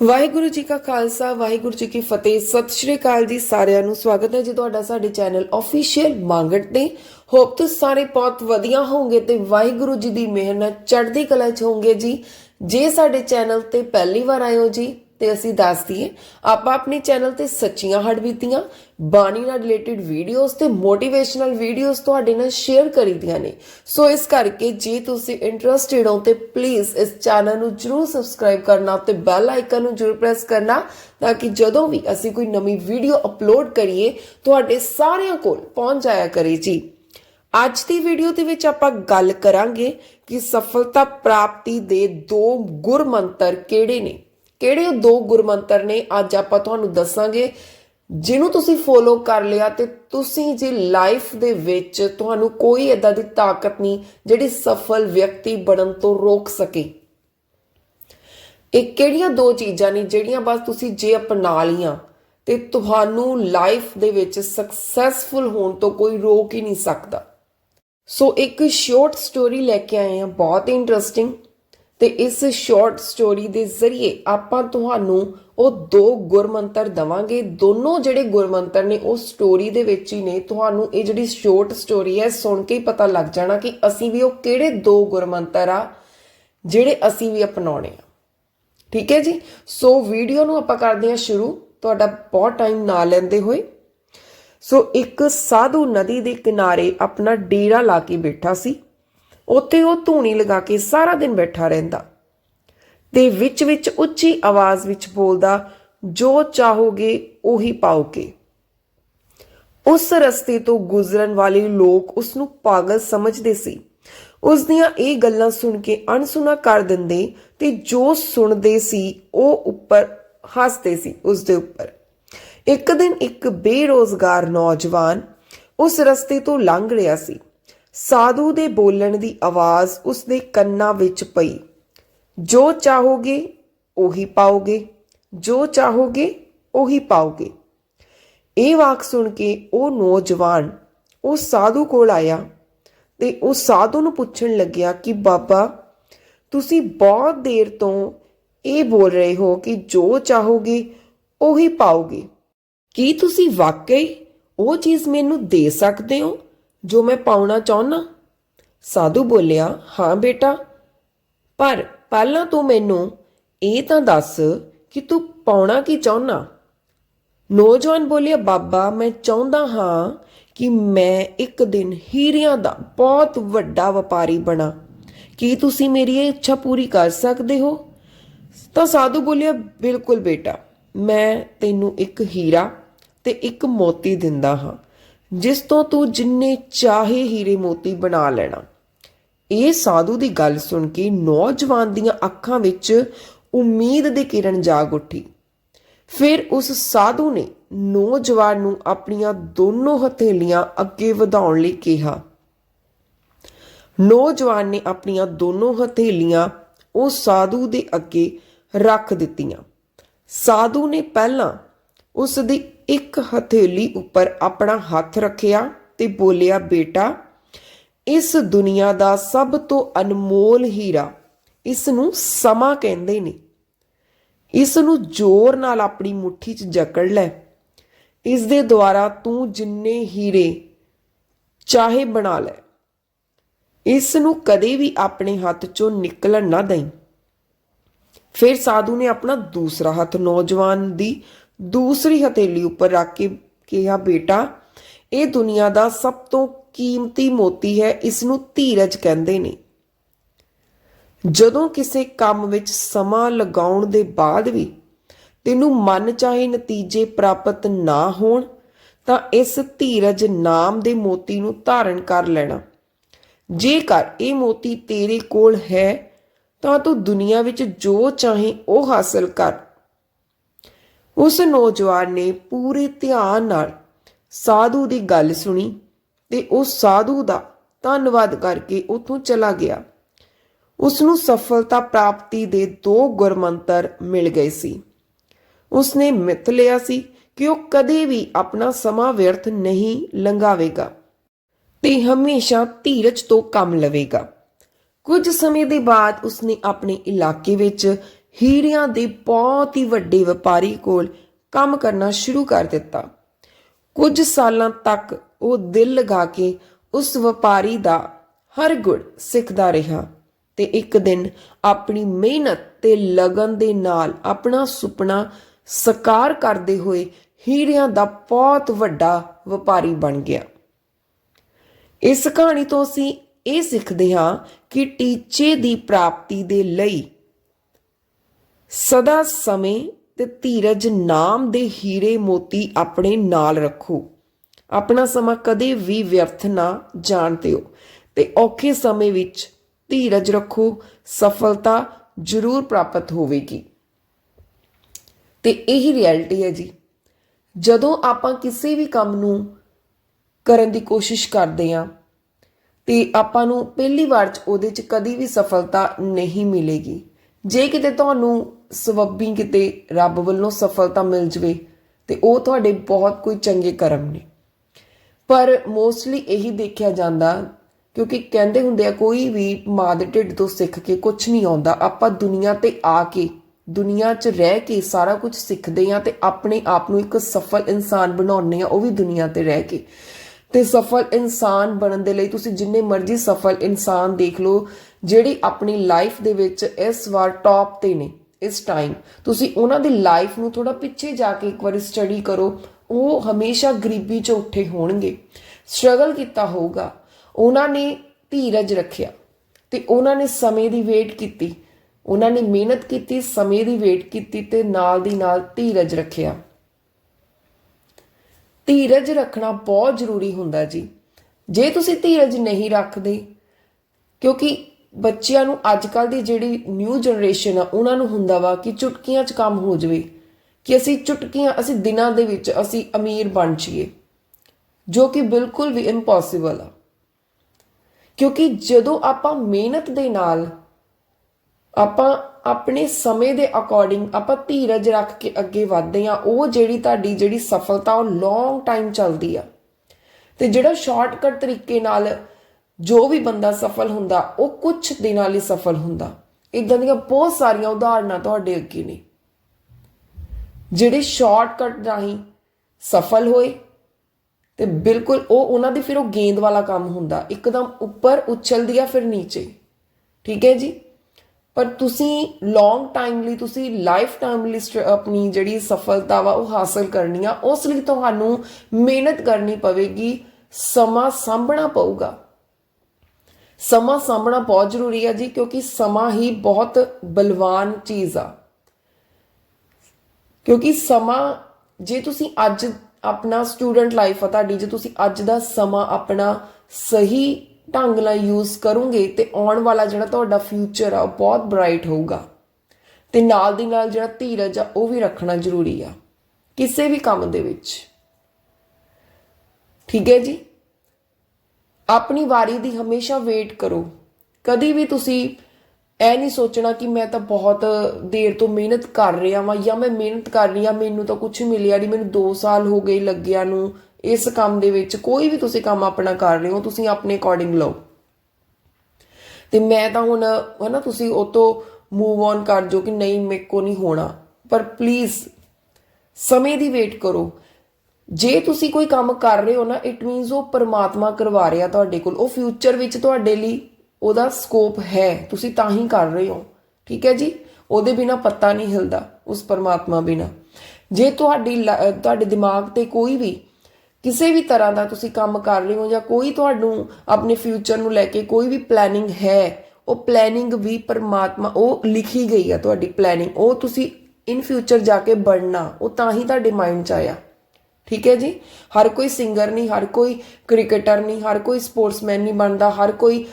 ਵਾਹਿਗੁਰੂ ਜੀ ਕਾ ਖਾਲਸਾ, ਵਾਹਿਗੁਰੂ ਜੀ ਕੀ ਫਤਿਹ। ਸਤਿ ਸ਼੍ਰੀ ਅਕਾਲ ਜੀ ਸਾਰਿਆਂ ਨੂੰ। ਸਵਾਗਤ ਹੈ ਜੀ ਤੁਹਾਡਾ ਸਾਡੇ ਚੈਨਲ ਅਫੀਸ਼ੀਅਲ ਮੰਗਟ ਤੇ। ਹੋਪ ਤੁਸੀਂ ਸਾਰੇ ਬਹੁਤ ਵਧੀਆ ਹੋਵੋਗੇ ਤੇ ਵਾਹਿਗੁਰੂ ਜੀ ਦੀ ਮਿਹਰ ਨਾਲ ਚੜ੍ਹਦੀ ਕਲਾ ਚ ਹੋਵੋਗੇ ਜੀ। ਜੇ ਸਾਡੇ ਚੈਨਲ ਤੇ ਪਹਿਲੀ ਵਾਰ ਆਏ ਹੋ ਜੀ ਤੇ ਅਸੀਂ ਦੱਸ ਦਈਏ, ਆਪਾਂ ਆਪਣੇ ਚੈਨਲ ਤੇ ਸੱਚੀਆਂ ਹੜਬੀਤੀਆਂ ਬਾਣੀ ਨਾਲ ਰਿਲੇਟਡ ਵੀਡੀਓਜ਼ ਤੇ ਮੋਟੀਵੇਸ਼ਨਲ ਵੀਡੀਓਜ਼ ਤੁਹਾਡੇ ਨਾਲ ਸ਼ੇਅਰ ਕਰੀਦੀਆਂ ਨੇ। ਸੋ ਇਸ ਕਰਕੇ ਜੇ ਤੁਸੀਂ ਇੰਟਰਸਟਿਡ ਹੋ ਤੇ ਪਲੀਜ਼ ਇਸ ਚੈਨਲ ਨੂੰ ਜਰੂਰ ਸਬਸਕ੍ਰਾਈਬ ਕਰਨਾ ਤੇ ਬੈਲ ਆਈਕਨ ਨੂੰ ਜਰੂਰ ਪ੍ਰੈਸ ਕਰਨਾ ਤਾਂ ਕਿ ਜਦੋਂ ਵੀ ਅਸੀਂ ਕੋਈ ਨਵੀਂ ਵੀਡੀਓ ਅਪਲੋਡ ਕਰੀਏ, ਤੁਹਾਡੇ ਸਾਰਿਆਂ ਕੋਲ ਪਹੁੰਚ ਜਾਇਆ ਕਰੇ ਜੀ। ਅੱਜ ਦੀ ਵੀਡੀਓ ਦੇ ਵਿੱਚ ਆਪਾਂ ਗੱਲ ਕਰਾਂਗੇ ਕਿ ਸਫਲਤਾ ਪ੍ਰਾਪਤੀ ਦੇ ਦੋ ਗੁਰ ਮੰਤਰ ਕਿਹੜੇ ਨੇ। ਕਿਹੜੇ ਉਹ ਦੋ ਗੁਰਮੰਤਰ ਨੇ ਅੱਜ ਆਪਾਂ ਤੁਹਾਨੂੰ ਦੱਸਾਂਗੇ, ਜਿਹਨੂੰ ਤੁਸੀਂ ਫੋਲੋ ਕਰ ਲਿਆ ਤੇ ਤੁਸੀਂ ਜੇ ਲਾਈਫ ਦੇ ਵਿੱਚ ਤੁਹਾਨੂੰ ਕੋਈ ਏਦਾਂ ਦੀ ਤਾਕਤ ਨਹੀਂ ਜਿਹੜੀ ਸਫਲ ਵਿਅਕਤੀ ਬਣਨ ਤੋਂ ਰੋਕ ਸਕੇ। ਇਹ ਕਿਹੜੀਆਂ ਦੋ ਚੀਜ਼ਾਂ ਨੇ ਜਿਹੜੀਆਂ ਬਸ ਤੁਸੀਂ ਜੇ ਅਪਣਾ ਲੀਆਂ ਤੇ ਤੁਹਾਨੂੰ ਲਾਈਫ ਦੇ ਵਿੱਚ ਸਕਸੈਸਫੁਲ ਹੋਣ ਤੋਂ ਕੋਈ ਰੋਕ ਹੀ ਨਹੀਂ ਸਕਦਾ। ਸੋ ਇੱਕ ਸ਼ਾਰਟ ਸਟੋਰੀ ਲੈ ਕੇ ਆਏ ਹਾਂ, ਬਹੁਤ ਇੰਟਰਸਟਿੰਗ ਤੇ ਇਸ ਸ਼ਾਰਟ ਸਟੋਰੀ ਦੇ ਜ਼ਰੀਏ ਆਪਾਂ ਤੁਹਾਨੂੰ ਉਹ ਦੋ ਗੁਰਮੰਤਰ ਦਵਾਂਗੇ। ਦੋਨੋਂ ਜਿਹੜੇ ਗੁਰਮੰਤਰ ਨੇ, ਉਹ ਸਟੋਰੀ ਦੇ ਵਿੱਚ ਹੀ ਨੇ। ਤੁਹਾਨੂੰ ਇਹ ਜਿਹੜੀ ਸ਼ਾਰਟ ਸਟੋਰੀ ਹੈ, ਸੁਣ ਕੇ ਹੀ ਪਤਾ ਲੱਗ ਜਾਣਾ ਕਿ ਅਸੀਂ ਵੀ ਉਹ ਕਿਹੜੇ ਦੋ ਗੁਰਮੰਤਰ ਆ, ਜਿਹੜੇ ਅਸੀਂ ਵੀ ਅਪਣਾਉਣੇ ਆ। ਠੀਕ ਹੈ ਜੀ? ਸੋ ਵੀਡੀਓ ਨੂੰ ਆਪਾਂ ਕਰਦੇ ਹਾਂ ਸ਼ੁਰੂ। ਤੁਹਾਡਾ ਬਹੁਤ ਟਾਈਮ ਨਾ ਲੈਂਦੇ ਹੋਏ। ਸੋ ਇੱਕ ਸਾਧੂ ਨਦੀ ਦੇ ਕਿਨਾਰੇ ਆਪਣਾ ਡੇਰਾ ਲਾ ਕੇ ਬੈਠਾ ਸੀ। ਉੱਥੇ ਉਹ ਧੂਣੀ ਲਗਾ ਕੇ ਸਾਰਾ ਦਿਨ ਬੈਠਾ ਰਹਿੰਦਾ। ਤੇ ਵਿੱਚ ਵਿੱਚ ਉੱਚੀ ਆਵਾਜ਼ ਵਿੱਚ ਬੋਲਦਾ, ਜੋ ਚਾਹੋਗੇ, ਉਹੀ ਪਾਓਗੇ। ਉਸ ਰਸਤੇ ਤੋਂ ਗੁਜ਼ਰਨ ਵਾਲੇ ਲੋਕ ਉਸ ਨੂੰ ਪਾਗਲ ਸਮਝਦੇ ਸੀ। ਉਸ ਦੀਆਂ ਇਹ ਗੱਲਾਂ ਸੁਣ ਕੇ ਅਣਸੁਣਾ ਕਰ ਦਿੰਦੇ ਤੇ ਜੋ ਸੁਣਦੇ ਸੀ, ਉਹ ਉੱਪਰ ਹੱਸਦੇ ਸੀ ਉਸ ਦੇ ਉੱਪਰ। ਇੱਕ ਦਿਨ ਇੱਕ ਬੇਰੋਜ਼ਗਾਰ ਨੌਜਵਾਨ ਉਸ ਰਸਤੇ ਤੋਂ ਲੰਘ ਰਿਹਾ ਸੀ। ਸਾਧੂ ਦੇ ਬੋਲਣ ਦੀ ਆਵਾਜ਼ ਉਸ ਦੇ ਕੰਨਾਂ ਵਿੱਚ ਪਈ। ਜੋ ਚਾਹੋਗੇ, ਉਹੀ ਪਾਓਗੇ। ਜੋ ਚਾਹੋਗੇ, ਉਹੀ ਪਾਓਗੇ। ਇਹ ਵਾਕ ਸੁਣ ਕੇ ਉਹ ਨੌਜਵਾਨ ਉਹ ਸਾਧੂ ਕੋਲ ਆਇਆ ਤੇ ਉਹ ਸਾਧੂ ਨੂੰ ਪੁੱਛਣ ਲੱਗਿਆ ਕਿ, ਬਾਬਾ, ਤੁਸੀਂ ਬਹੁਤ ਦੇਰ ਤੋਂ ਇਹ ਬੋਲ ਰਹੇ ਹੋ ਕਿ ਜੋ ਚਾਹੋਗੇ, ਉਹੀ ਪਾਓਗੇ। ਕੀ ਤੁਸੀਂ ਵਾਕਈ ਉਹ ਚੀਜ਼ ਮੈਨੂੰ ਦੇ ਸਕਦੇ ਹੋ? ਜੋ ਮੈਂ ਪਾਉਣਾ ਚਾਹੁੰਨਾ। ਸਾਧੂ ਬੋਲਿਆ, ਹਾਂ ਬੇਟਾ, ਪਰ ਪਹਿਲਾਂ ਤੂੰ ਮੈਨੂੰ ਇਹ ਤਾਂ ਦੱਸ ਕਿ ਤੂੰ ਪਾਉਣਾ ਕੀ ਚਾਹੁੰਨਾ? ਨੌਜਵਾਨ ਬੋਲਿਆ, ਬਾਬਾ, ਮੈਂ ਚਾਹੁੰਦਾ ਹਾਂ ਕਿ ਮੈਂ ਇੱਕ ਦਿਨ ਹੀਰਿਆਂ ਦਾ ਬਹੁਤ ਵੱਡਾ ਵਪਾਰੀ ਬਣਾ। ਕੀ ਤੁਸੀਂ ਮੇਰੀ ਇਹ ਇੱਛਾ ਪੂਰੀ ਕਰ ਸਕਦੇ ਹੋ? ਤਾਂ ਸਾਧੂ ਬੋਲਿਆ, ਬਿਲਕੁਲ ਬੇਟਾ, ਮੈਂ ਤੈਨੂੰ ਇੱਕ ਹੀਰਾ ਤੇ ਇੱਕ ਮੋਤੀ ਦਿੰਦਾ ਹਾਂ। ਜਿਸ ਤੋਂ ਤੂੰ ਜਿੰਨੇ ਚਾਹੇ ਹੀਰੇ ਮੋਤੀ ਬਣਾ ਲੈਣਾ। ਇਹ ਸਾਧੂ ਦੀ ਗੱਲ ਸੁਣ ਕੇ ਨੌਜਵਾਨ ਦੀਆਂ ਅੱਖਾਂ ਵਿੱਚ ਉਮੀਦ ਦੀ ਕਿਰਨ ਜਾਗ ਉੱਠੀ। ਫਿਰ ਉਸ ਸਾਧੂ ਨੇ ਨੌਜਵਾਨ ਨੂੰ ਆਪਣੀਆਂ ਦੋਨੋਂ ਹਥੇਲੀਆਂ ਅੱਗੇ ਵਧਾਉਣ ਲਈ ਕਿਹਾ। ਨੌਜਵਾਨ ਨੇ ਆਪਣੀਆਂ ਦੋਨੋਂ ਹਥੇਲੀਆਂ ਉਹ ਸਾਧੂ ਦੇ ਅੱਗੇ ਰੱਖ ਦਿੱਤੀਆਂ। ਸਾਧੂ ਨੇ ਪਹਿਲਾਂ ਉਸ ਦੀ ਇੱਕ ਹਥੇਲੀ ਉੱਪਰ ਆਪਣਾ ਹੱਥ ਰੱਖਿਆ ਤੇ ਬੋਲਿਆ, ਬੇਟਾ, ਇਸ ਦੁਨੀਆ ਦਾ ਸਭ ਤੋਂ ਅਨਮੋਲ ਹੀਰਾ ਇਸ ਨੂੰ ਸਮਾਂ ਕਹਿੰਦੇ ਨੇ। ਇਸ ਨੂੰ ਜ਼ੋਰ ਨਾਲ ਆਪਣੀ ਮੁਠੀ 'ਚ ਜਕੜ ਲੈ। ਇਸ ਦੇ ਦੁਆਰਾ ਤੂੰ ਜਿੰਨੇ ਹੀਰੇ ਚਾਹੇ ਬਣਾ ਲੈ। ਇਸ ਨੂੰ ਕਦੇ ਵੀ ਆਪਣੇ ਹੱਥ 'ਚੋਂ ਨਿਕਲਣ ਨਾ ਦੇਈਂ। ਫਿਰ ਸਾਧੂ ਨੇ ਆਪਣਾ ਦੂਸਰਾ ਹੱਥ ਨੌਜਵਾਨ ਦੀ ਦੂਸਰੀ ਹਥੇਲੀ ਉੱਪਰ ਰੱਖ ਕੇ ਕਿਹਾ, ਬੇਟਾ, ਇਹ ਦੁਨੀਆ ਦਾ ਸਭ ਤੋਂ ਕੀਮਤੀ ਮੋਤੀ ਹੈ ਇਸ ਨੂੰ ਧੀਰਜ ਕਹਿੰਦੇ ਨੇ। ਜਦੋਂ ਕਿਸੇ ਕੰਮ ਵਿੱਚ ਸਮਾਂ ਲਗਾਉਣ ਦੇ ਬਾਅਦ ਵੀ ਤੈਨੂੰ ਮਨ ਚਾਹੇ ਨਤੀਜੇ ਪ੍ਰਾਪਤ ਨਾ ਹੋਣ, ਤਾਂ ਇਸ ਧੀਰਜ ਨਾਮ ਦੇ ਮੋਤੀ ਨੂੰ ਧਾਰਨ ਕਰ ਲੈਣਾ। ਜੇਕਰ ਇਹ ਮੋਤੀ ਤੇਰੇ ਕੋਲ ਹੈ, ਤਾਂ ਤੂੰ ਦੁਨੀਆ ਵਿੱਚ ਜੋ ਚਾਹੇ ਉਹ ਹਾਸਲ ਕਰ। ਉਸ ਨੌਜਵਾਨ ਨੇ ਪੂਰੇ ਧਿਆਨ ਨਾਲ ਸਾਧੂ ਦੀ ਗੱਲ ਸੁਣੀ ਤੇ ਉਹ ਸਾਧੂ ਦਾ ਧੰਨਵਾਦ ਕਰਕੇ ਉੱਥੋਂ ਚਲਾ ਗਿਆ। ਉਸ ਨੂੰ ਸਫਲਤਾ ਪ੍ਰਾਪਤੀ ਦੇ ਦੋ ਗੁਰਮੰਤਰ ਮਿਲ ਗਏ ਸੀ। ਉਸ ਨੇ ਮਿੱਥ ਲਿਆ ਸੀ ਕਿ ਉਹ ਕਦੇ ਵੀ ਆਪਣਾ ਸਮਾਂ ਵਿਅਰਥ ਨਹੀਂ ਲੰਘਾਵੇਗਾ ਤੇ ਹਮੇਸ਼ਾ ਧੀਰਜ ਤੋਂ ਕੰਮ ਲਵੇਗਾ। ਕੁਝ ਸਮੇਂ ਦੇ ਬਾਅਦ ਉਸਨੇ ਆਪਣੇ ਇਲਾਕੇ ਵਿੱਚ ਹੀਰਿਆਂ ਦੇ ਬਹੁਤ ਹੀ ਵੱਡੇ ਵਪਾਰੀ ਕੋਲ ਕੰਮ ਕਰਨਾ ਸ਼ੁਰੂ ਕਰ ਦਿੱਤਾ। ਕੁਝ ਸਾਲਾਂ ਤੱਕ ਉਹ ਦਿਲ ਲਗਾ ਕੇ ਉਸ ਵਪਾਰੀ ਦਾ ਹਰ ਗੁਣ ਸਿੱਖਦਾ ਰਿਹਾ ਤੇ ਇੱਕ ਦਿਨ ਆਪਣੀ ਮਿਹਨਤ ਤੇ ਲਗਨ ਦੇ ਨਾਲ ਆਪਣਾ ਸੁਪਨਾ ਸਾਕਾਰ ਕਰਦੇ ਹੋਏ ਹੀਰਿਆਂ ਦਾ ਬਹੁਤ ਵੱਡਾ ਵਪਾਰੀ ਬਣ ਗਿਆ। ਇਸ ਕਹਾਣੀ ਤੋਂ ਅਸੀਂ ਇਹ ਸਿੱਖਦੇ ਹਾਂ ਕਿ ਟੀਚੇ ਦੀ ਪ੍ਰਾਪਤੀ ਦੇ ਲਈ ਸਦਾ ਸਮੇਂ ਤੇ ਧੀਰਜ ਨਾਮ ਦੇ ਹੀਰੇ ਮੋਤੀ ਆਪਣੇ ਨਾਲ ਰੱਖੋ। ਆਪਣਾ ਸਮਾਂ ਕਦੇ ਵੀ ਵਿਅਰਥ ਨਾ ਜਾਣ ਦਿਓ ਤੇ ਔਖੇ ਸਮੇਂ ਵਿੱਚ ਧੀਰਜ ਰੱਖੋ, ਸਫਲਤਾ ਜ਼ਰੂਰ ਪ੍ਰਾਪਤ ਹੋਵੇਗੀ। ਤੇ ਇਹੀ ਰਿਐਲਿਟੀ ਹੈ ਜੀ। ਜਦੋਂ ਆਪਾਂ ਕਿਸੇ ਵੀ ਕੰਮ ਨੂੰ ਕਰਨ ਦੀ ਕੋਸ਼ਿਸ਼ ਕਰਦੇ ਹਾਂ, ਤੇ ਆਪਾਂ ਨੂੰ ਪਹਿਲੀ ਵਾਰ ਚ ਉਹਦੇ ਚ ਕਦੀ ਵੀ ਸਫਲਤਾ ਨਹੀਂ ਮਿਲੇਗੀ। ਜੇ ਕਿਤੇ ਤੁਹਾਨੂੰ ਸਬੱਬੀ ਕਿਤੇ ਰੱਬ ਵੱਲੋਂ ਸਫਲਤਾ ਮਿਲ ਜਵੇ, ਤੇ ਉਹ ਤੁਹਾਡੇ ਬਹੁਤ ਕੋਈ ਚੰਗੇ ਕਰਮ ਨੇ। ਪਰ ਮੋਸਟਲੀ ਇਹੀ ਦੇਖਿਆ ਜਾਂਦਾ, ਕਿਉਂਕਿ ਕਹਿੰਦੇ ਹੁੰਦੇ ਆ, ਕੋਈ ਵੀ ਮਾਂ ਦੇ ਢਿੱਡ ਤੋਂ ਸਿੱਖ ਕੇ ਕੁਝ ਨਹੀਂ ਆਉਂਦਾ। ਆਪਾਂ ਦੁਨੀਆ ਤੇ ਆ ਕੇ, ਦੁਨੀਆ 'ਚ ਰਹਿ ਕੇ ਸਾਰਾ ਕੁਝ ਸਿੱਖਦੇ ਆ ਤੇ ਆਪਣੇ ਆਪ ਨੂੰ ਇੱਕ ਸਫਲ ਇਨਸਾਨ ਬਣਾਉਂਦੇ ਆ ਉਹ ਵੀ ਦੁਨੀਆ ਤੇ ਰਹਿ ਕੇ। ਤੇ ਸਫਲ ਇਨਸਾਨ ਬਣਨ ਦੇ ਲਈ ਤੁਸੀਂ ਜਿੰਨੇ ਮਰਜ਼ੀ ਸਫਲ ਇਨਸਾਨ ਦੇਖ ਲਓ ਜਿਹੜੀ ਆਪਣੀ ਲਾਈਫ ਦੇ ਵਿੱਚ ਇਸ ਵਾਰ ਟੌਪ ਤੇ ਨੇ, ਇਸ ਟਾਈਮ ਤੁਸੀਂ ਉਹਨਾਂ ਦੀ ਲਾਈਫ ਨੂੰ ਥੋੜਾ ਪਿੱਛੇ ਜਾ ਕੇ ਇੱਕ ਵਾਰ ਸਟੱਡੀ ਕਰੋ। ਉਹ ਹਮੇਸ਼ਾ ਗਰੀਬੀ 'ਚ ਉੱਠੇ ਹੋਣਗੇ। ਸਟਰਗਲ ਕੀਤਾ ਹੋਊਗਾ। ਉਹਨਾਂ ਨੇ ਧੀਰਜ ਰੱਖਿਆ ਤੇ ਉਹਨਾਂ ਨੇ ਸਮੇਂ ਦੀ ਵੇਟ ਕੀਤੀ। ਉਹਨਾਂ ਨੇ ਮਿਹਨਤ ਕੀਤੀ, ਸਮੇਂ ਦੀ ਵੇਟ ਕੀਤੀ ਤੇ ਨਾਲ ਦੀ ਨਾਲ ਧੀਰਜ ਰੱਖਿਆ। ਧੀਰਜ ਰੱਖਣਾ ਬਹੁਤ ਜ਼ਰੂਰੀ ਹੁੰਦਾ ਜੀ। ਜੇ ਤੁਸੀਂ ਧੀਰਜ ਨਹੀਂ ਰੱਖਦੇ, ਕਿਉਂਕਿ ਬੱਚਿਆਂ ਨੂੰ ਅੱਜ ਕੱਲ ਦੀ ਜਿਹੜੀ ਨਿਊ ਜਨਰੇਸ਼ਨ ਆ, ਉਹਨਾਂ ਨੂੰ ਹੁੰਦਾ ਵਾ ਕਿ ਚੁਟਕੀਆਂ 'ਚ ਕੰਮ ਹੋ ਜਾਵੇ, ਕਿ ਅਸੀਂ ਚੁਟਕੀਆਂ, ਅਸੀਂ ਦਿਨਾਂ ਦੇ ਵਿੱਚ ਅਸੀਂ ਅਮੀਰ ਬਣ ਜਾਈਏ, ਜੋ ਕਿ ਬਿਲਕੁਲ ਵੀ ਇੰਪੋਸੀਬਲ ਆ। ਕਿਉਂਕਿ ਜਦੋਂ ਆਪਾਂ ਮਿਹਨਤ ਦੇ ਨਾਲ ਆਪਾਂ ਆਪਣੇ ਸਮੇਂ ਦੇ ਅਕੋਰਡਿੰਗ ਆਪਾਂ ਧੀਰਜ ਰੱਖ ਕੇ ਅੱਗੇ ਵਧਦੇ ਆ ਉਹ ਜਿਹੜੀ ਤੁਹਾਡੀ ਜਿਹੜੀ ਸਫਲਤਾ ਉਹ ਲੌਂਗ ਟਾਈਮ ਚੱਲਦੀ ਆ। ਤੇ ਜਿਹੜਾ ਸ਼ਾਰਟਕਟ ਤਰੀਕੇ ਨਾਲ ਜੋ ਵੀ ਬੰਦਾ ਸਫਲ ਹੁੰਦਾ, ਉਹ ਕੁਝ ਦਿਨਾਂ ਲਈ ਸਫਲ ਹੁੰਦਾ। ਇਦਾਂ ਦੀਆਂ ਬਹੁਤ ਸਾਰੀਆਂ ਉਦਾਹਰਨਾਂ ਤੁਹਾਡੇ ਅੱਗੇ ਨੇ। ਜਿਹੜੇ ਸ਼ਾਰਟਕਟ ਰਾਹੀਂ ਸਫਲ ਹੋਏ ਤੇ ਬਿਲਕੁਲ ਉਹ ਉਹਨਾਂ ਦੀ ਫਿਰ ਉਹ ਗੇਂਦ ਵਾਲਾ ਕੰਮ ਹੁੰਦਾ। ਇੱਕਦਮ ਉੱਪਰ ਉਛਲਦੀ ਆ ਫਿਰ ਨੀਚੇ। ਠੀਕ ਹੈ ਜੀ? ਪਰ ਤੁਸੀਂ ਲੌਂਗ ਟਾਈਮ ਲਈ, ਤੁਸੀਂ ਲਾਈਫ ਟਾਈਮ ਲਈ ਸਟ- ਆਪਣੀ ਜਿਹੜੀ ਸਫਲਤਾ ਵਾ ਉਹ ਹਾਸਲ ਕਰਨੀ ਆ, ਉਸ ਲਈ ਤੁਹਾਨੂੰ ਮਿਹਨਤ ਕਰਨੀ ਪਵੇਗੀ, ਸਮਾਂ ਸਾਂਭਣਾ ਪਊਗਾ। ਸਮਾਂ ਸਾਂਭਣਾ ਬਹੁਤ ਜ਼ਰੂਰੀ ਹੈ ਜੀ, ਕਿਉਂਕਿ ਸਮਾਂ ਹੀ ਬਹੁਤ ਬਲਵਾਨ ਚੀਜ਼ ਆ। ਕਿਉਂਕਿ ਸਮਾਂ, ਜੇ ਤੁਸੀਂ ਅੱਜ ਆਪਣਾ ਸਟੂਡੈਂਟ ਲਾਈਫ ਆ ਤੁਹਾਡੀ, ਜੇ ਤੁਸੀਂ ਅੱਜ ਦਾ ਸਮਾਂ ਆਪਣਾ ਸਹੀ ਢੰਗ ਨਾਲ ਯੂਜ਼ ਕਰੋਗੇ ਤੇ ਆਉਣ ਵਾਲਾ ਜਿਹੜਾ ਤੁਹਾਡਾ ਫਿਊਚਰ ਆ, ਉਹ ਬਹੁਤ ਬ੍ਰਾਈਟ ਹੋਊਗਾ। ਤੇ ਨਾਲ ਦੀ ਨਾਲ ਜਿਹੜਾ ਧੀਰਜ ਆ, ਉਹ ਵੀ ਰੱਖਣਾ ਜ਼ਰੂਰੀ ਆ, ਕਿਸੇ ਵੀ ਕੰਮ ਦੇ ਵਿੱਚ। ਠੀਕ ਹੈ ਜੀ? ਆਪਣੀ ਵਾਰੀ ਦੀ ਹਮੇਸ਼ਾ ਵੇਟ ਕਰੋ। ਕਦੀ ਵੀ ਤੁਸੀਂ ਇਹ ਨਹੀਂ ਸੋਚਣਾ ਕਿ ਮੈਂ ਤਾਂ ਬਹੁਤ ਦੇਰ ਤੋਂ ਮਿਹਨਤ ਕਰ ਰਿਹਾ ਵਾਂ ਜਾਂ ਮੈਂ ਮਿਹਨਤ ਕਰ ਰਹੀ ਆ ਮੈਨੂੰ ਤਾਂ ਕੁਝ ਮਿਲਿਆ ਨਹੀਂ, ਮੈਨੂੰ 2 ਸਾਲ ਹੋ ਗਏ ਲੱਗਿਆ ਨੂੰ ਇਸ ਕੰਮ ਦੇ ਵਿੱਚ। ਕੋਈ ਵੀ ਤੁਸੀਂ ਕੰਮ ਆਪਣਾ ਕਰ ਰਹੇ ਹੋ, ਤੁਸੀਂ ਆਪਣੇ ਅਕੋਰਡਿੰਗ ਲਓ। ਤੇ ਮੈਂ ਤਾਂ ਹੁਣ, ਹਨਾ, ਤੁਸੀਂ ਉਹ ਤੋਂ ਮੂਵ ਔਨ ਕਰ ਜੋ ਕਿ ਨਹੀਂ, ਮੇਰੇ ਕੋ ਨਹੀਂ ਹੋਣਾ। ਪਰ ਪਲੀਜ਼ ਸਮੇਂ ਦੀ ਵੇਟ ਕਰੋ। ਜੇ ਤੁਸੀਂ ਕੋਈ ਕੰਮ ਕਰ ਰਹੇ ਹੋ ਨਾ ਇਟ ਮੀਨਸ ਉਹ ਪਰਮਾਤਮਾ ਕਰਵਾ ਰਿਹਾ ਤੁਹਾਡੇ ਕੋਲ, ਉਹ ਫਿਊਚਰ ਵਿੱਚ ਤੁਹਾਡੇ ਲਈ ਉਹਦਾ ਸਕੋਪ ਹੈ, ਤੁਸੀਂ ਤਾਂ ਹੀ ਕਰ ਰਹੇ ਹੋ, ਠੀਕ ਹੈ ਜੀ? ਉਹਦੇ ਬਿਨਾ ਪੱਤਾ ਨਹੀਂ ਹਿਲਦਾ, ਉਸ ਪਰਮਾਤਮਾ ਬਿਨਾ। ਜੇ ਤੁਹਾਡੀ ਲ- ਤੁਹਾਡੇ ਦਿਮਾਗ ਤੇ ਕੋਈ ਵੀ, ਕਿਸੇ ਵੀ ਤਰ੍ਹਾਂ ਦਾ ਤੁਸੀਂ ਕੰਮ ਕਰ ਰਹੇ ਹੋ ਜਾਂ ਕੋਈ ਤੁਹਾਨੂੰ ਆਪਣੇ ਫਿਊਚਰ ਨੂੰ ਲੈ ਕੇ ਕੋਈ ਵੀ ਪਲੈਨਿੰਗ ਹੈ, ਉਹ ਪਲੈਨਿੰਗ ਵੀ ਪਰਮਾਤਮਾ, ਉਹ ਲਿਖੀ ਗਈ ਆ ਤੁਹਾਡੀ ਪਲੈਨਿੰਗ ਉਹ ਤੁਸੀਂ ਇਨ ਫਿਊਚਰ ਜਾ ਕੇ ਬਣਨਾ, ਉਹ ਤਾਂ ਹੀ ਤੁਹਾਡੇ ਮਾਈਂਡ 'ਚ ਆਇਆ। ਠੀਕ ਹੈ ਜੀ? ਹਰ ਕੋਈ ਸਿੰਗਰ ਨਹੀਂ, ਹਰ ਕੋਈ ਕ੍ਰਿਕਟਰ ਨਹੀਂ, ਹਰ ਕੋਈ ਸਪੋਰਟਸਮੈਨ ਨਹੀਂ ਬਣਦਾ, ਹਰ ਕੋਈ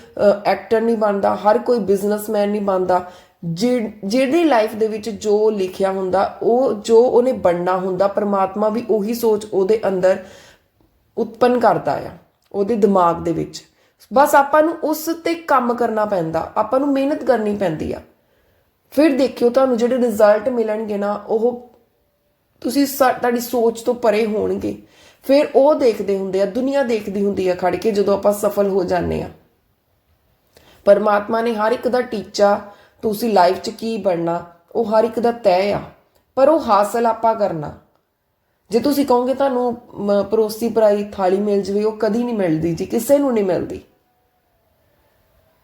ਐਕਟਰ ਨਹੀਂ ਬਣਦਾ, ਹਰ ਕੋਈ ਬਿਜ਼ਨਸਮੈਨ ਨਹੀਂ ਬਣਦਾ। ਜਿ- ਜਿਹਦੀ ਲਾਈਫ ਦੇ ਵਿੱਚ ਜੋ ਲਿਖਿਆ ਹੁੰਦਾ, ਉਹ ਜੋ ਉਹਨੇ ਬਣਨਾ ਹੁੰਦਾ, ਪਰਮਾਤਮਾ ਵੀ ਉਹੀ ਸੋਚ ਉਹਦੇ ਅੰਦਰ ਉਤਪੰਨ ਕਰਦਾ ਆ, ਉਹਦੇ ਦਿਮਾਗ ਦੇ ਵਿੱਚ। ਬਸ ਆਪਾਂ ਨੂੰ ਉਸ ਤੇ ਕੰਮ ਕਰਨਾ ਪੈਂਦਾ, ਆਪਾਂ ਨੂੰ ਮਿਹਨਤ ਕਰਨੀ ਪੈਂਦੀ ਆ। ਫਿਰ ਦੇਖਿਓ ਤੁਹਾਨੂੰ ਜਿਹੜੇ ਰਿਜ਼ਲਟ ਮਿਲਣਗੇ ਨਾ, ਉਹ ਤੁਸੀਂ ਤੁਹਾਡੀ ਸੋਚ ਤੋਂ ਪਰੇ ਹੋਣਗੇ। ਫਿਰ ਉਹ ਦੇਖਦੇ ਹੁੰਦੇ ਆ ਦੁਨੀਆ ਦੇਖਦੀ ਹੁੰਦੀ ਆ ਖੜ ਕੇ ਜਦੋਂ ਆਪਾਂ ਸਫਲ ਹੋ ਜਾਂਦੇ ਆ। ਪਰਮਾਤਮਾ ਨੇ ਹਰ ਇੱਕ ਦਾ ਟੀਚਾ ਤੁਸੀਂ ਲਾਈਫ 'ਚ ਕੀ ਬਣਨਾ ਉਹ ਹਰ ਇੱਕ ਦਾ ਤੈਅ ਆ। ਪਰ ਉਹ ਹਾਸਲ ਆਪਾਂ ਕਰਨਾ। ਜੇ ਤੁਸੀਂ ਕਹੋਗੇ ਤੁਹਾਨੂੰ ਮ, ਪਰੋਸੀ ਪਰਾਈ ਥਾਲੀ ਮਿਲ ਜਵੇ ਉਹ ਕਦੀ ਨਹੀਂ ਮਿਲਦੀ ਜੀ ਕਿਸੇ ਨੂੰ ਨਹੀਂ ਮਿਲਦੀ।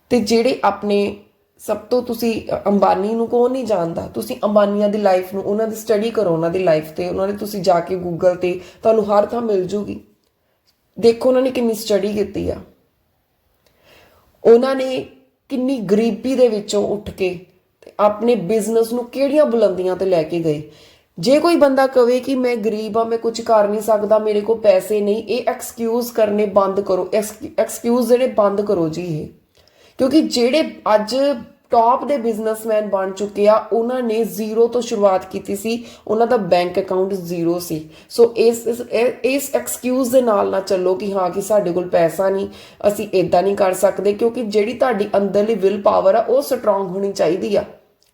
ਤੇ ਜਿਹੜੇ ਆਪਣੇ ਸਭ ਤੋਂ ਤੁਸੀਂ ਅੰਬਾਨੀ ਨੂੰ ਕੌਣ ਨਹੀਂ ਜਾਣਦਾ? ਤੁਸੀਂ ਅੰਬਾਨੀਆਂ ਦੀ ਲਾਈਫ ਨੂੰ, ਉਹਨਾਂ ਦੀ ਸਟੱਡੀ ਕਰੋ ਉਹਨਾਂ ਦੀ ਲਾਈਫ ਤੇ, ਉਹਨਾਂ ਨੇ ਤੁਸੀਂ ਜਾ ਕੇ ਗੂਗਲ ਤੇ ਤੁਹਾਨੂੰ ਹਰ ਥਾਂ ਮਿਲ ਜੂਗੀ। ਦੇਖੋ ਉਹਨਾਂ ਨੇ ਕਿੰਨੀ ਸਟੱਡੀ ਕੀਤੀ ਆ। ਉਹਨਾਂ ਨੇ ਕਿੰਨੀ ਗਰੀਬੀ ਦੇ ਵਿੱਚੋਂ ਉੱਠ ਕੇ ਤੇ ਆਪਣੇ ਬਿਜ਼ਨਸ ਨੂੰ ਕਿਹੜੀਆਂ ਬੁਲੰਦੀਆਂ ਤੇ ਲੈ ਕੇ ਗਏ? ਜੇ ਕੋਈ ਬੰਦਾ ਕਵੇ ਕਿ ਮੈਂ ਗਰੀਬ ਆ, ਮੈਂ ਕੁਝ ਕਰ ਨਹੀਂ ਸਕਦਾ, ਮੇਰੇ ਕੋਲ ਪੈਸੇ ਨਹੀਂ, ਇਹ ਐਕਸਕਿਊਜ਼ ਕਰਨੇ ਬੰਦ ਕਰੋ ਐਕਸਕਿਊਜ਼ ਜਿਹੜੇ ਬੰਦ ਕਰੋ ਜੀ ਇਹ। ਕਿਉਂਕਿ ਜਿਹੜੇ ਅੱਜ ਟੌਪ ਦੇ ਬਿਜ਼ਨਸਮੈਨ ਬਣ ਚੁੱਕੇ ਆ, ਉਹਨਾਂ ਨੇ ਜ਼ੀਰੋ ਤੋਂ ਸ਼ੁਰੂਆਤ ਕੀਤੀ ਸੀ। ਉਹਨਾਂ ਦਾ ਬੈਂਕ ਅਕਾਊਂਟ ਜ਼ੀਰੋ ਸੀ। ਸੋ ਇਸ, ਇਸ- ਐਕਸਕਿਊਜ਼ ਦੇ ਨਾਲ ਨਾ ਚੱਲੋ ਕਿ ਹਾਂ, ਕਿ ਸਾਡੇ ਕੋਲ ਪੈਸਾ ਨਹੀਂ, ਅਸੀਂ ਇਦਾਂ ਨਹੀਂ ਕਰ ਸਕਦੇ, ਕਿਉਂਕਿ ਜਿਹੜੀ ਤੁਹਾਡੀ ਅੰਦਰਲੀ ਵਿਲ ਪਾਵਰ ਆ, ਉਹ ਸਟਰੋਂਗ ਹੋਣੀ ਚਾਹੀਦੀ ਆ।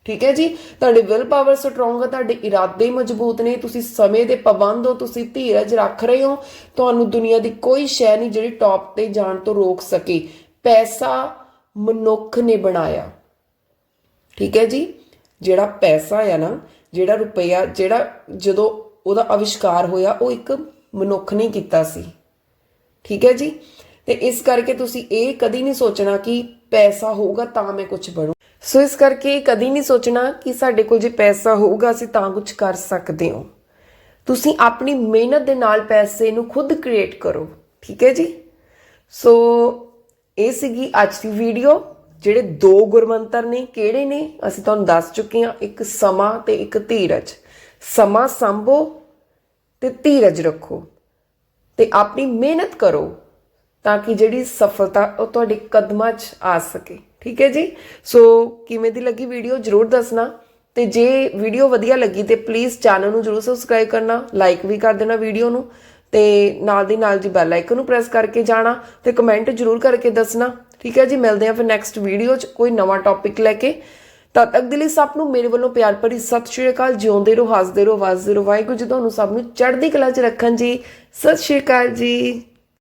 ਠੀਕ ਹੈ ਜੀ? ਤੁਹਾਡੇ ਵਿਲ ਪਾਵਰ ਸਟਰੋਂਗ ਆ, ਤੁਹਾਡੇ ਇਰਾਦੇ ਮਜ਼ਬੂਤ ਨੇ, ਤੁਸੀਂ ਸਮੇਂ ਦੇ ਪਾਬੰਦ ਹੋ, ਤੁਸੀਂ ਧੀਰਜ ਰੱਖ ਰਹੇ ਹੋ, ਤੁਹਾਨੂੰ ਦੁਨੀਆ ਦੀ ਕੋਈ ਸ਼ੈ ਨਹੀਂ ਜਿਹੜੀ ਟੌਪ ਤੇ ਜਾਣ ਤੋਂ ਰੋਕ ਸਕੇ। ਪੈਸਾ ਮਨੁੱਖ ਨੇ ਬਣਾਇਆ। ਠੀਕ ਹੈ ਜੀ? ਜਿਹੜਾ ਪੈਸਾ ਆ ਨਾ, ਜਿਹੜਾ ਰੁਪਈਆ ਜਿਹੜਾ ਜਦੋਂ ਉਹਦਾ ਅਵਿਸ਼ਕਾਰ ਹੋਇਆ, ਉਹ ਇੱਕ ਮਨੁੱਖ ਨੇ ਕੀਤਾ ਸੀ। ਠੀਕ ਹੈ ਜੀ? ਤੇ ਇਸ ਕਰਕੇ ਤੁਸੀਂ ਇਹ ਕਦੀ ਨਹੀਂ ਸੋਚਣਾ ਕਿ ਪੈਸਾ ਹੋਊਗਾ ਤਾਂ ਮੈਂ ਕੁਝ ਬਣੂ। ਸੋ ਇਸ ਕਰਕੇ ਕਦੀ ਨਹੀਂ ਸੋਚਣਾ ਕਿ ਸਾਡੇ ਕੋਲ ਜੇ ਪੈਸਾ ਹੋਊਗਾ, ਅਸੀਂ ਤਾਂ ਕੁਝ ਕਰ ਸਕਦੇ ਹਾਂ। ਤੁਸੀਂ ਆਪਣੀ ਮਿਹਨਤ ਦੇ ਨਾਲ ਪੈਸੇ ਨੂੰ ਖੁਦ ਕ੍ਰੀਏਟ ਕਰੋ। ਠੀਕ ਹੈ ਜੀ? ਸੋ ਇਹ ਸੀਗੀ ਅੱਜ ਦੀ ਵੀਡੀਓ ਜਿਹੜੇ ਦੋ ਗੁਰਮੰਤਰ ਨੇ, ਕਿਹੜੇ ਨੇ? ਅਸੀਂ ਤੁਹਾਨੂੰ ਦੱਸ ਚੁੱਕੇ ਹਾਂ, ਇੱਕ ਸਮਾਂ ਤੇ ਇੱਕ ਧੀਰਜ। ਸਮਾਂ ਸੰਭੋ ਤੇ ਧੀਰਜ ਰੱਖੋ ਤੇ ਆਪਣੀ ਮਿਹਨਤ ਕਰੋ ਤਾਂ ਕਿ ਜਿਹੜੀ ਸਫਲਤਾ ਉਹ ਤੁਹਾਡੇ ਕਦਮਾਂ 'ਚ ਆ ਸਕੇ। ਠੀਕ ਹੈ ਜੀ? ਸੋ ਕਿਵੇਂ ਦੀ ਲੱਗੀ ਵੀਡੀਓ ਜਰੂਰ ਦੱਸਣਾ। ਤੇ ਜੇ ਵੀਡੀਓ ਵਧੀਆ ਲੱਗੀ ਤੇ ਪਲੀਜ਼ ਚੈਨਲ ਨੂੰ ਜਰੂਰ ਸਬਸਕ੍ਰਾਈਬ ਕਰਨਾ ਲਾਈਕ ਵੀ ਕਰ ਦੇਣਾ ਵੀਡੀਓ ਨੂੰ। ਤੇ ਨਾਲ ਦੀ ਨਾਲ ਜੀ ਬੈਲ ਆਈਕਨ ਨੂੰ ਪ੍ਰੈਸ ਕਰਕੇ ਜਾਣਾ ਤੇ ਕਮੈਂਟ ਜਰੂਰ ਕਰਕੇ ਦੱਸਣਾ। ਠੀਕ ਹੈ ਜੀ, ਮਿਲਦੇ ਹਾਂ ਫਿਰ ਨੈਕਸਟ ਵੀਡੀਓ 'ਚ ਕੋਈ ਨਵਾਂ ਟੌਪਿਕ ਲੈ ਕੇ। ਤਦ ਤੱਕ ਦੇ ਲਈ ਸਭ ਨੂੰ ਮੇਰੇ ਵੱਲੋਂ ਪਿਆਰ ਭਰੀ ਸਤਿ ਸ਼੍ਰੀ ਅਕਾਲ। ਜਿਉਂਦੇ ਰਹੋ, ਹੱਸਦੇ ਰਹੋ ਵਸਦੇ ਰਹੋ। ਵਾਹਿਗੁਰੂ ਜੀ, ਤੁਹਾਨੂੰ ਸਭ ਨੂੰ ਚੜ੍ਹਦੀ ਕਲਾ 'ਚ ਰੱਖਣ ਜੀ। ਸਤਿ ਸ਼੍ਰੀ ਅਕਾਲ ਜੀ।